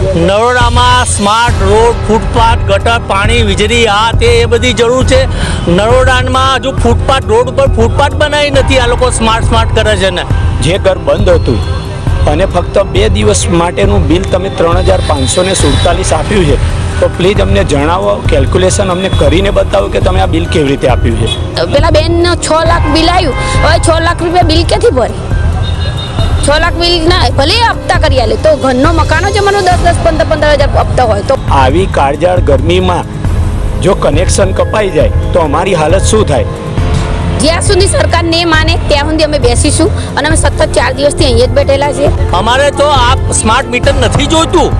નરોડામાં smart road footpath ગટર પાણી વીજળી આ તે એ બધી જરૂર છે. નરોડામાં હજુ ફૂટપાથ રોડ ઉપર ફૂટપાથ બનાવી નથી. આ લોકો સ્માર્ટ સ્માર્ટ કરે છે ને. જે ઘર બંધ હતું અને ફક્ત બે દિવસ માટેનું બિલ તમે ત્રણ હજાર પાંચસો ને સુડતાલીસ આપ્યું છે તો પ્લીઝ અમને જણાવો કેલ્ક્યુલેશન અમને કરીને બતાવો કે તમે આ બિલ કેવી રીતે આપ્યું છે. પેલા બેન છ લાખ બિલ આવ્યું હવે છ લાખ રૂપિયા બિલ ક્યાંથી ભરે? છ લાખ બિલ ના ભલે એ હપ્તા કરી આલે તો ઘરનો મકાનો જ મને દસ દસ પંદર પંદર હજાર હપ્તા હોય તો. આવી કાળજાળ ગરમીમાં જો કનેક્શન કપાઈ જાય તો અમારી હાલત શું થાય? જ્યાં સુધી સરકાર નહીં માને ત્યાં સુધી અમે બેસીશું અને અમે સતત ચાર દિવસથી અહીંયા જ બેઠેલા છીએ. અમારે તો આ સ્માર્ટ મીટર નથી જોઈતું.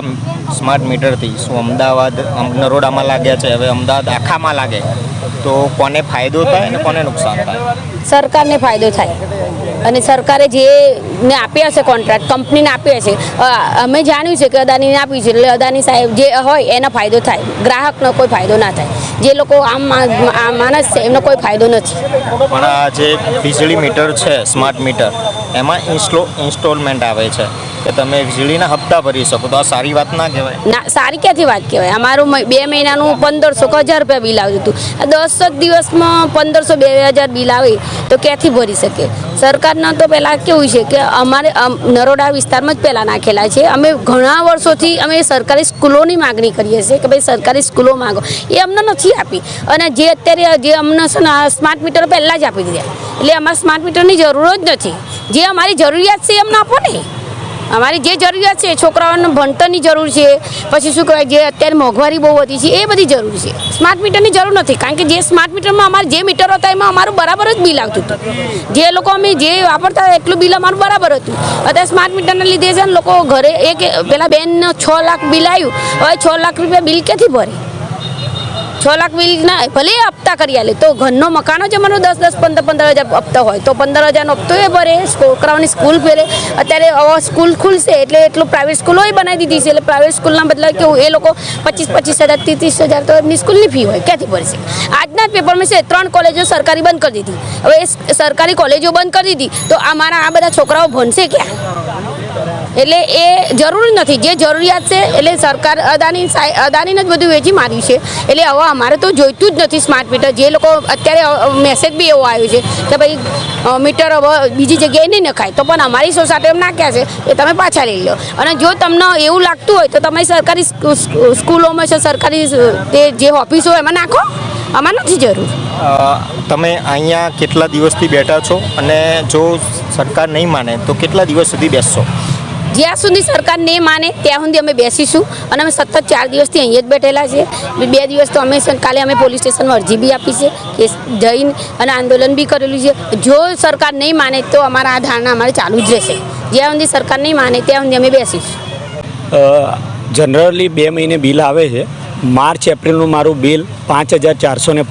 આમ સ્માર્ટ મીટરથી શું અમદાવાદ નરોડામાં લાગ્યા છે હવે અમદાવાદ આખામાં લાગે. તો કોને ફાયદો થાય અને કોને નુકસાન થાય? સરકારને ફાયદો થાય. અને સરકારે જે ને આપ્યા છે કોન્ટ્રાક્ટ કંપનીને આપ્યા છે અમે જાણ્યું છે કે અદાનીને આપ્યું છે એટલે અદાની સાહેબ જે હોય એનો ફાયદો થાય. ગ્રાહકનો કોઈ ફાયદો ના થાય. જે લોકો આમ માણસ છે એમનો કોઈ ફાયદો નથી. પણ આ જે વીજળી મીટર છે સ્માર્ટ મીટર એમાં ઇન્સ્ટો ઇન્સ્ટોલમેન્ટ આવે છે. કે તમે વીજળીના હપ્તા ભરી શકો. તો આ સારી વાત ના કહેવાય. ના, સારી ક્યાંથી વાત કહેવાય? અમારું બે મહિનાનું પંદરસો હજાર રૂપિયા બિલ આવ્યું હતું. દસ જ દિવસમાં પંદરસો બે હજાર બિલ આવે, તો ક્યાંથી ભરી શકે? સરકારના તો પહેલાં કેવું છે કે અમારે અમ, નરોડા વિસ્તારમાં જ પહેલાં નાખેલા છે. અમે ઘણા વર્ષોથી અમે સરકારી સ્કૂલોની માગણી કરીએ છીએ કે ભાઈ સરકારી સ્કૂલો માગો. એ અમને નથી આપી. અને જે અત્યારે, જે અમને છે ને સ્માર્ટ મીટર પહેલાં જ આપી દીધા. એટલે અમારે સ્માર્ટ મીટરની જરૂર જ નથી. જે અમારી જરૂરિયાત છે એ અમને આપો ને. અમારી જે જરૂરિયાત છે છોકરાઓને ભણતરની જરૂર છે, પછી શું કહેવાય, જે અત્યારે મોંઘવારી બહુ વધી છે, એ બધી જરૂર છે. સ્માર્ટ મીટરની જરૂર નથી, કારણ કે જે સ્માર્ટ મીટરમાં અમારે જે મીટર હતા એમાં અમારું બરાબર જ બિલ આવતું હતું. જે લોકો અમે જે વાપરતા હતા એટલું બિલ અમારું બરાબર હતું. અત્યારે સ્માર્ટ મીટરના લીધે છે ને લોકો ઘરે એક, પેલા બેન છ લાખ બિલ આવ્યું હવે છ લાખ રૂપિયા બિલ ક્યાંથી ભરે? છ લાખ ના, ભલે હપ્તા કરી આલે, તો ઘરનો મકાનો જ મને દસ દસ, પંદર પંદર હજાર હપ્તા હોય. તો પંદર હજારનો હપ્તો એ ભરે, છોકરાઓની સ્કૂલ ફેરે અત્યારે હવે સ્કૂલ ખુલશે, એટલે એટલું પ્રાઇવેટ સ્કૂલો બનાવી દીધી છે. એટલે પ્રાઇવેટ સ્કૂલના બદલે કેવું, એ લોકો પચીસ પચીસ હજાર, ત્રીસ હજાર તો એમની સ્કૂલની ફી હોય, ક્યાંથી ભરશે? આજના પેપરમાં છે, ત્રણ કોલેજો સરકારી બંધ કરી દીધી. હવે એ સરકારી કોલેજો બંધ કરી દીધી, તો અમારા આ બધા છોકરાઓ ભણશે ક્યાં? એટલે એ જરૂર નથી. જે જરૂરિયાત છે, એટલે સરકાર અદાની અદાનીને જ બધું વેચી માર્યું છે. એટલે હવે અમારે તો જોઈતું જ નથી સ્માર્ટ મીટર જે લોકો અત્યારે મેસેજ બી એવો આવ્યો છે કે ભાઈ મીટર હવે બીજી જગ્યાએ નહીં નખાય. તો પણ અમારી સોસાયટી એમ નાખ્યા છે એ તમે પાછા લઈ લો. અને જો તમને એવું લાગતું હોય તો તમે સરકારી સ્કૂ- સ્કૂ- સ્કૂલોમાં છે, સરકારી જે ઓફિસો એમાં નાખો. આમાં નથી જરૂર. તમે અહીંયા કેટલા દિવસથી બેઠા છો? અને જો સરકાર નહીં માને તો કેટલા દિવસ સુધી બેસશો? જ્યાં સુધી સરકાર નહીં માને, ત્યાં સુધી અમે બેસીશું. અને અમે સતત ચાર દિવસથી અહીંયા જ બેઠેલા છે બે દિવસ તો અમે કાલે અમે પોલીસ સ્ટેશનમાં અરજી બી આપી છે, કે જઈને અને આંદોલન બી કરેલું છે. જો સરકાર નહીં માને, તો અમારા આ ધારણા અમારે ચાલુ જ રહેશે. જ્યાં સુધી સરકાર નહીં માને, ત્યાં સુધી અમે બેસીશું. જનરલી બે મહિને બિલ આવે છે. માર્ચ, એપ્રિલનું મારું બિલ પાંચ હજાર ચારસો ને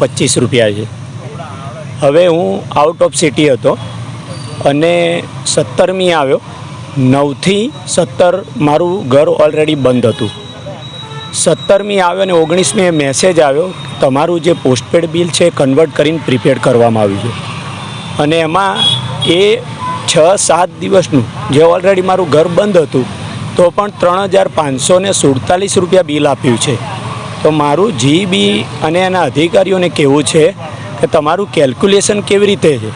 રૂપિયા છે. હવે હું આઉટ ઓફ સિટી હતો. અને સત્તરમી આવ્યો. નવથી સત્તર મારું ઘર ઓલરેડી બંધ હતું. સત્તરમી આવ્યો અને ઓગણીસમી મેસેજ આવ્યો, તમારું જે પોસ્ટપેડ બિલ છે કન્વર્ટ કરીને પ્રીપેડ કરવામાં આવ્યું છે. અને એમાં એ છ, સાત દિવસનું જે ઓલરેડી મારું ઘર બંધ હતું, તો પણ ત્રણ હજાર પાંચસો ને સુડતાલીસ રૂપિયા બિલ આપ્યું છે. તો મારું જીબી અને એના અધિકારીઓને કહેવું છે કે તમારું કેલ્ક્યુલેશન કેવી રીતે છે?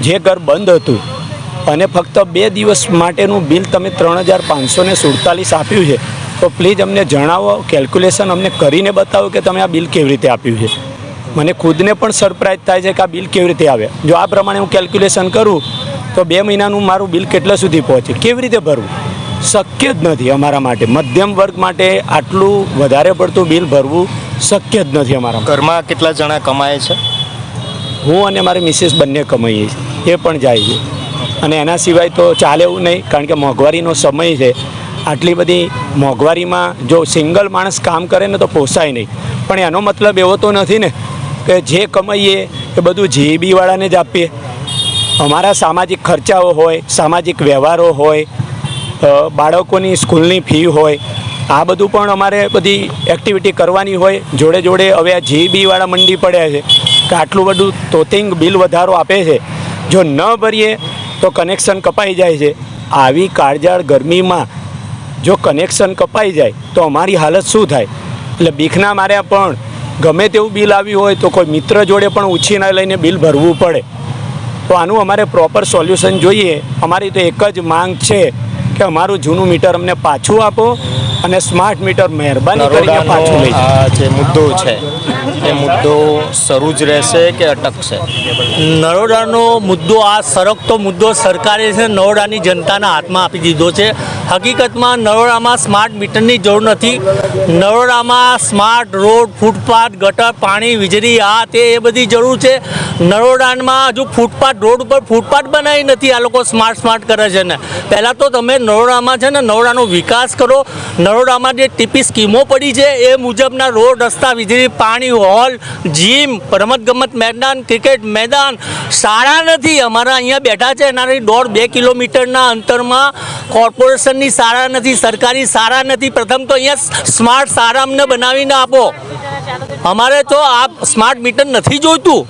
જે ઘર બંધ હતું અને ફક્ત બે દિવસ માટેનું બિલ તમે ત્રણ હજાર પાંચસો ને સુડતાલીસ આપ્યું છે. તો પ્લીઝ અમને જણાવો કેલ્ક્યુલેશન અમને કરીને બતાવો કે તમે આ બિલ કેવી રીતે આપ્યું છે. મને ખુદને પણ સરપ્રાઇઝ થાય છે કે આ બિલ કેવી રીતે આવે. જો આ પ્રમાણે હું કેલ્ક્યુલેશન કરું તો બે મહિનાનું મારું બિલ કેટલા સુધી પહોંચે? કેવી રીતે ભરવું? શક્ય જ નથી અમારા માટે. મધ્યમ વર્ગ માટે આટલું વધારે પડતું બિલ ભરવું શક્ય જ નથી અમારા ઘરમાં કેટલા જણા કમાય છે? હું અને મારી મિસિસ બંને કમાઈએ છીએ. એ પણ જાય છે. અને એના સિવાય તો ચાલે એવું નહીં, કારણ કે મોંઘવારીનો સમય છે. આટલી બધી મોંઘવારીમાં જો સિંગલ માણસ કામ કરે ને તો પોસાય નહીં. પણ એનો મતલબ એવો તો નથી ને કે જે કમાઈએ એ બધું જીબીવાળાને જ આપીએ. અમારા સામાજિક ખર્ચાઓ હોય, સામાજિક વ્યવહારો હોય બાળકોની સ્કૂલની ફી હોય, આ બધું પણ અમારે બધી એક્ટિવિટી કરવાની હોય. જોડે જોડે હવે આ જીબીવાળા મંડી પડ્યા છે કે આટલું બધું તોતિંગ બિલ વધારો આપે છે. જો ન ભરીએ તો કનેક્શન કપાઈ જાય છે. આવી કાળજાળ ગરમીમાં જો કનેક્શન કપાઈ જાય, તો અમારી હાલત શું થાય? એટલે બીખના માર્યા પણ ગમે તેવું બિલ આવ્યું હોય તો કોઈ મિત્ર જોડે પણ ઉછીના લઈને બિલ ભરવું પડે. તો આનું અમારે પ્રોપર સોલ્યુશન જોઈએ. અમારી તો એક જ માંગ છે કે અમારું જૂનું મીટર અમને પાછું આપો. અને સ્માર્ટ મીટર મહેરબાની કરીને પાછું લઈ આ જે મુદ્દો છે એ મુદ્દો શરૂ જ રહેશે કે અટકશે? નરોડાનો મુદ્દો આ સરકતો મુદ્દો સરકારે છે નરોડાની જનતાના હાથમાં આપી દીધો છે. હકીકતમાં નરોડામાં સ્માર્ટ મીટરની જરૂર નથી. નરોડામાં સ્માર્ટ રોડ, ફૂટપાથ, ગટર, પાણી, વીજળી, આ તે એ બધી જરૂર છે. નરોડામાં હજુ ફૂટપાથ, રોડ ઉપર ફૂટપાથ બનાવી નથી આ લોકો સ્માર્ટ સ્માર્ટ કરે છે ને. પહેલાં તો તમે નરોડામાં છે ને, નરોડાનો વિકાસ કરો. નરોડામાં જે ટીપી સ્કીમો પડી છે, એ મુજબના રોડ, રસ્તા, વીજળી, પાણી, હોલ, જીમ, રમતગમત મેદાન, ક્રિકેટ મેદાન શાળા નથી. અમારા અહીંયા બેઠા છે, એનાથી દોઢ બે કિલોમીટરના અંતરમાં કોર્પોરેશનની શાળા નથી, સરકારી શાળા નથી. પ્રથમ તો અહીંયા સ્માર્ટ શાળા અમને બનાવીને આપો. અમારે તો આ સ્માર્ટ મીટર નથી જોઈતું.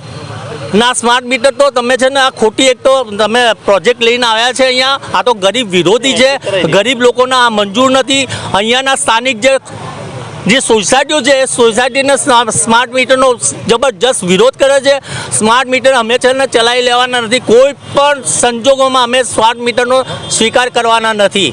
ના, સ્માર્ટ મીટર તો તમે છે ને આ ખોટી એક તો તમે પ્રોજેક્ટ લઈને આવ્યા છે અહીંયા. આ તો ગરીબ વિરોધી છે. ગરીબ લોકોના આ મંજૂર નથી. અહીંયાના સ્થાનિક જે જે સોસાયટીઓ છે, એ સોસાયટીને સ્માર્ટ મીટરનો જબરજસ્ત વિરોધ કરે છે. સ્માર્ટ મીટર અમે છે ને ચલાવી લેવાના નથી. કોઈ પણ સંજોગોમાં અમે સ્માર્ટ મીટરનો સ્વીકાર કરવાના નથી.